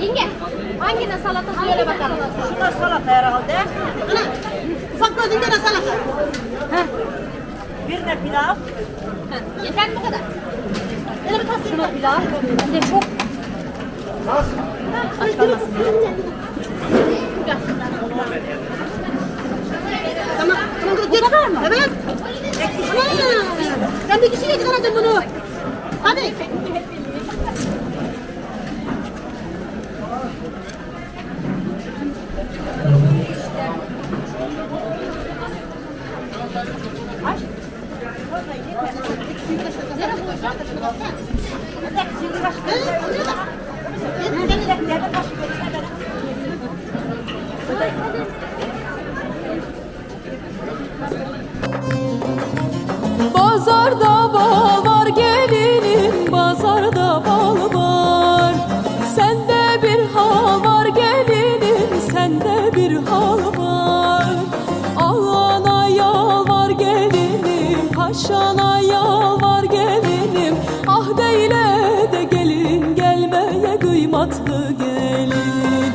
Yenge, hangine salata söyle bakalım. Şuna salata herhalde. Ana, ufak gözünde ne salata? Bir de pilav. Heh, Yeter mi bu kadar? Öyle bir tas Şuna pilav. Bir de çok Tamam. Tamam dur geç. var mı? Evet. Ana, sen bir kişiyle çıkaracaksın bunu. Hadi. Pazarda gelinim Paşana yal var gelinim. Ah deyle de gelin Gelmeye kıymatlı gelin.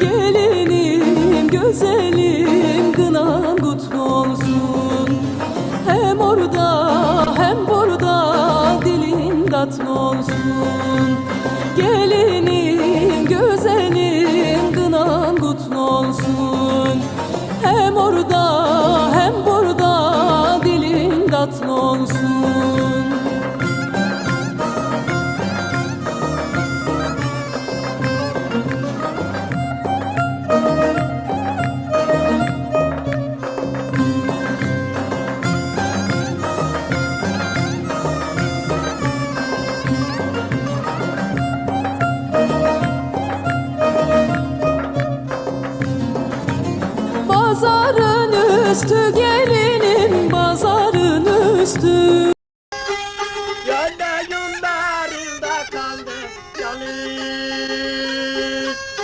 Gelinim güzelim Gınan kutlu hem orada hem burada dilin Gelinim güzelim gınan kutlu olsun. Hem orada olsun. Pazarın üstü gel Vale.